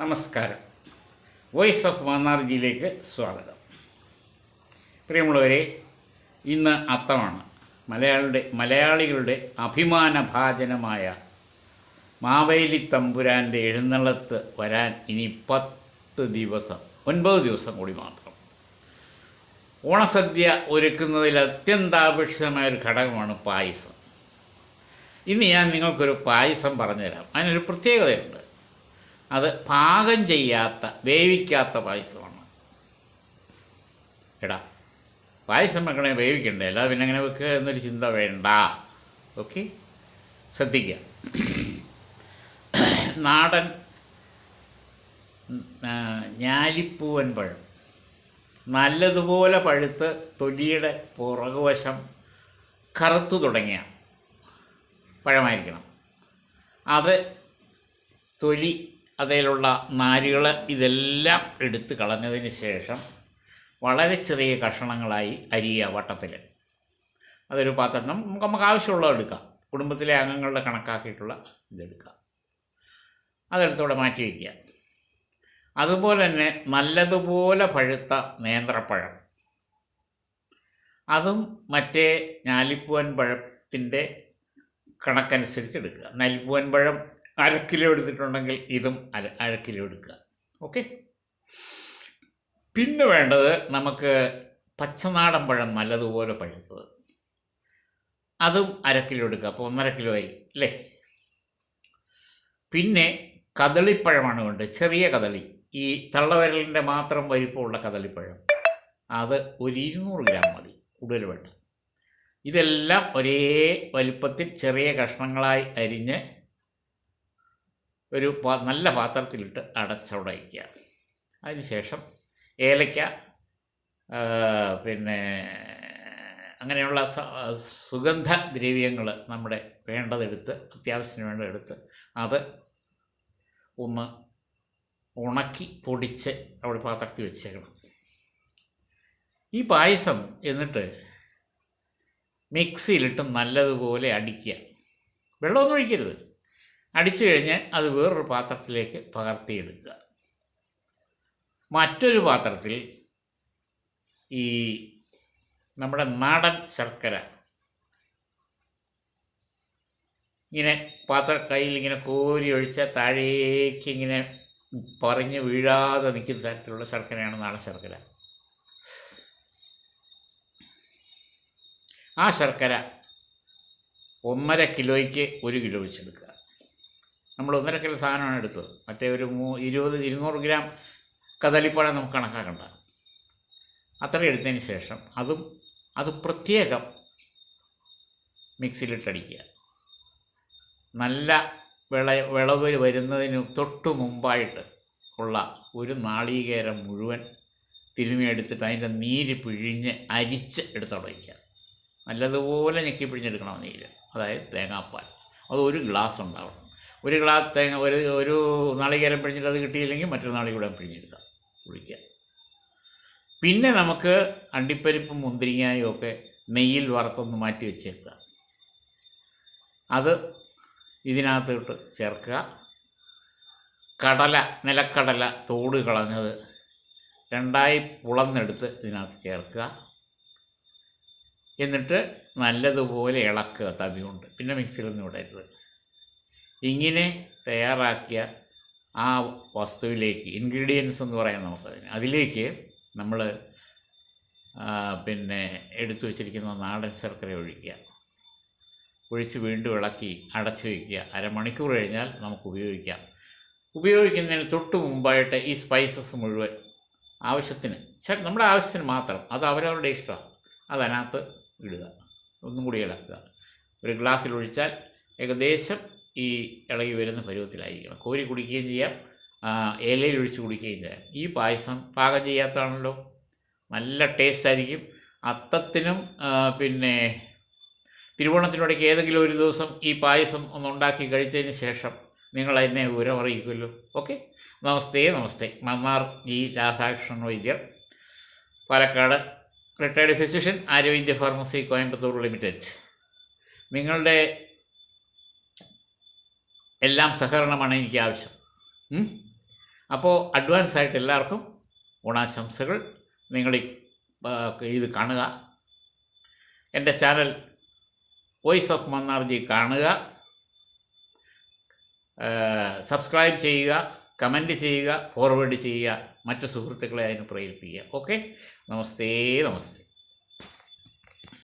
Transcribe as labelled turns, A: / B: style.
A: നമസ്കാരം. Voice of മാന്നാർജിയിലേക്ക് സ്വാഗതം. പ്രിയമുള്ളവരെ ഇന്ന് അത്തമാണ് മലയാളിയുടെ മലയാളികളുടെ അഭിമാനഭാജനമായ മാവേലി തമ്പുരാന്റെ എഴുന്നള്ളത്ത് വരാൻ ഇനി പത്ത് ദിവസം ഒൻപത് ദിവസം കൂടി മാത്രം. ഓണസദ്യ ഒരുക്കുന്നതിൽ അത്യന്താപേക്ഷിതമായ ഒരു ഘടകമാണ് പായസം. ഇന്ന് ഞാൻ നിങ്ങൾക്കൊരു പായസം പറഞ്ഞുതരാം. അതിനൊരു പ്രത്യേകതയുണ്ട്. അത് പാകം ചെയ്യാത്ത വേവിക്കാത്ത പായസമാണ്. എടാ പായസം വെക്കണേ വേവിക്കണ്ടേ? അല്ലാതെ പിന്നെ അങ്ങനെ വെക്കുക എന്നൊരു ചിന്ത വേണ്ട. ഓക്കെ? ശ്രദ്ധിക്കുക നാടൻ ഞാലിപ്പൂവൻ പഴം. നല്ലതുപോലെ പഴുത്ത് തൊലിയുടെ പുറകുവശം കറുത്തു തുടങ്ങിയ പഴമായിരിക്കണം. അത് തൊലി അതിലുള്ള നാരുകൾ ഇതെല്ലാം എടുത്ത് കളഞ്ഞതിന് ശേഷം വളരെ ചെറിയ കഷണങ്ങളായി അരിയുക വട്ടത്തിൽ. അതൊരു പാത്രം നമുക്ക് നമുക്ക് ആവശ്യമുള്ളത് എടുക്കാം. കുടുംബത്തിലെ അംഗങ്ങളുടെ കണക്കാക്കിയിട്ടുള്ള ഇതെടുക്കാം അതെടുത്തോടെ മാറ്റി വയ്ക്കുക. അതുപോലെ തന്നെ നല്ലതുപോലെ പഴുത്ത നേന്ത്രപ്പഴം. അതും മറ്റേ ഞാലിപ്പൂവൻ പഴത്തിന്റെ കണക്കനുസരിച്ച് എടുക്കുക. നാലിപ്പൂവൻ പഴം അര കിലോ എടുത്തിട്ടുണ്ടെങ്കിൽ ഇതും അര അര കിലോ എടുക്കുക. ഓക്കെ പിന്നെ വേണ്ടത് നമുക്ക് പച്ചനാടൻ പഴം നല്ലതുപോലെ പഴുത്തത്. അതും അര കിലോ എടുക്കുക. അപ്പോൾ ഒന്നര കിലോ ആയി അല്ലേ? പിന്നെ കദളിപ്പഴമാണ് വേണ്ടത്. ചെറിയ കദളി. ഈ തള്ളവരലിന്റെ മാത്രം വലിപ്പമുള്ള കദളിപ്പഴം. അത് ഒരു ഇരുന്നൂറ് ഗ്രാം മതി. കൂടുതൽ വേണ്ട. ഇതെല്ലാം ഒരേ വലിപ്പത്തിൽ ചെറിയ കഷ്ണങ്ങളായി അരിഞ്ഞ് ഒരു നല്ല പാത്രത്തിലിട്ട് അടച്ചുടയ്ക്കുക അതിനുശേഷം ഏലയ്ക്ക ആ, പിന്നെ അങ്ങനെയുള്ള സുഗന്ധ ദ്രവ്യങ്ങൾ നമ്മുടെ വേണ്ടതെടുത്ത് അത്യാവശ്യത്തിന് വേണ്ടതെടുത്ത് അത് ഒന്ന് ഉണക്കി പൊടിച്ച് അവിടെ പാത്രത്തിൽ വെച്ചേക്കണം. ഈ പായസം എന്നിട്ട് മിക്സിയിലിട്ട് നല്ലതുപോലെ അടിക്കുക. വെള്ളമൊന്നും ഒഴിക്കരുത്. അടിച്ചു കഴിഞ്ഞ് അത് വേറൊരു പാത്രത്തിലേക്ക് പകർത്തിയെടുക്കുക മറ്റൊരു പാത്രത്തിൽ ഈ നമ്മുടെ നാടൻ ശർക്കര ഇങ്ങനെ പാത്ര കയ്യിൽ ഇങ്ങനെ കോരി ഒഴിച്ച താഴേക്ക് ഇങ്ങനെ പറഞ്ഞ് വീഴാതെ നിൽക്കുന്ന തരത്തിലുള്ള ശർക്കരയാണ് നാടൻ ശർക്കര. ആ ശർക്കര ഒന്നര കിലോയ്ക്ക് ഒരു കിലോ വെച്ചെടുക്കുക. നമ്മൾ ഒന്നര കിലോ സാധനമാണ് എടുത്തത്. മറ്റേ ഒരു മൂ ഇരുപത് ഇരുന്നൂറ് ഗ്രാം കദളിപ്പഴം നമുക്ക് കണക്കാക്കണ്ട. അത്ര എടുത്തതിന് ശേഷം അതും അത് പ്രത്യേകം മിക്സിയിലിട്ടടിക്കുക. നല്ല വിള വിളവ് വരുന്നതിന് തൊട്ട് മുമ്പായിട്ട് ഉള്ള ഒരു നാളികേരം മുഴുവൻ തിരുമിയെടുത്തിട്ട് അതിന്റെ നീര് പിഴിഞ്ഞ് അരിച്ച് എടുത്തുടയ്ക്കുക നല്ലതുപോലെ ഞെക്കി പിഴിഞ്ഞെടുക്കണം നീര്. അതായത് തേങ്ങാപ്പാൽ. അത് ഒരു ഗ്ലാസ് ഉണ്ടാവണം. ഒരു ഗ്ലാസ് തേങ്ങ ഒരു ഒരു നാളികേരം പിഴിഞ്ഞിട്ട് അത് കിട്ടിയില്ലെങ്കിൽ മറ്റൊരു നാളികൂടെ പിഴിഞ്ഞെടുക്കാം ഒഴിക്കുക പിന്നെ നമുക്ക് അണ്ടിപ്പരിപ്പും മുന്തിരിങ്ങായും ഒക്കെ നെയ്യിൽ വറുത്തൊന്ന് മാറ്റി വെച്ചേക്കുക. അത് ഇതിനകത്തോട്ട് ചേർക്കുക. കടല നിലക്കടല തോട് കളഞ്ഞത് രണ്ടായി പുളന്നെടുത്ത് ഇതിനകത്ത് ചേർക്കുക. എന്നിട്ട് നല്ലതുപോലെ ഇളക്കുക തവി കൊണ്ട് പിന്നെ മിക്സിയിലൊന്നും ഇടരുത്. ഇങ്ങനെ തയ്യാറാക്കിയ ആ വസ്തുവിലേക്ക് ഇൻഗ്രീഡിയൻസ് എന്ന് പറയാം നമുക്കതിന്. അതിലേക്ക് നമ്മൾ പിന്നെ എടുത്തു വച്ചിരിക്കുന്ന നാടൻ ശർക്കര ഒഴിക്കുക. ഒഴിച്ച് വീണ്ടും ഇളക്കി അടച്ചു വയ്ക്കുക അരമണിക്കൂർ കഴിഞ്ഞാൽ നമുക്ക് ഉപയോഗിക്കാം. ഉപയോഗിക്കുന്നതിന് തൊട്ട് മുമ്പായിട്ട് ഈ സ്പൈസസ് മുഴുവൻ ആവശ്യത്തിന് നമ്മുടെ ആവശ്യത്തിന് മാത്രം അത് അവരവരുടെ ഇഷ്ടമാണ്. അതതിനകത്ത് ഇടുക. ഒന്നും കൂടി ഇളക്കുക. ഒരു ഗ്ലാസ്സിൽ ഒഴിച്ചാൽ ഏകദേശം ഈ ഇളകി വരുന്ന പരുവത്തിലായിരിക്കണം. കോരി കുടിക്കുകയും ചെയ്യാം. ഇലയിൽ ഒഴിച്ച് കുടിക്കുകയും ചെയ്യാം. ഈ പായസം പാകം ചെയ്യാത്തതാണല്ലോ. നല്ല ടേസ്റ്റ് ആയിരിക്കും. അത്തത്തിനും പിന്നെ തിരുവോണത്തിനിടയ്ക്ക് ഏതെങ്കിലും ഒരു ദിവസം ഈ പായസം ഒന്ന് ഉണ്ടാക്കി കഴിച്ചതിന് ശേഷം നിങ്ങൾ എന്നെ വിവരം അറിയിക്കുമല്ലോ ഓക്കെ നമസ്തേ നമസ്തേ. Mannar G Radhakrishnan Vaidyar. Palakkad retired physician Arogya Pharmacy Coimbatore Limited. നിങ്ങളുടെ എല്ലാം സഹകരണമാണ് എനിക്ക് ആവശ്യം? അപ്പോൾ അഡ്വാൻസ് ആയിട്ട് എല്ലാവർക്കും ഓണാശംസകൾ. നിങ്ങൾ ഇത് കാണുക. എന്റെ ചാനൽ വോയിസ് ഓഫ് മന്നാർജി കാണുക. സബ്സ്ക്രൈബ് ചെയ്യുക കമന്റ് ചെയ്യുക ഫോർവേഡ് ചെയ്യുക മറ്റു സുഹൃത്തുക്കളെ അതിന് പ്രേരിപ്പിക്കുക. ഓക്കെ? നമസ്തേ നമസ്തേ.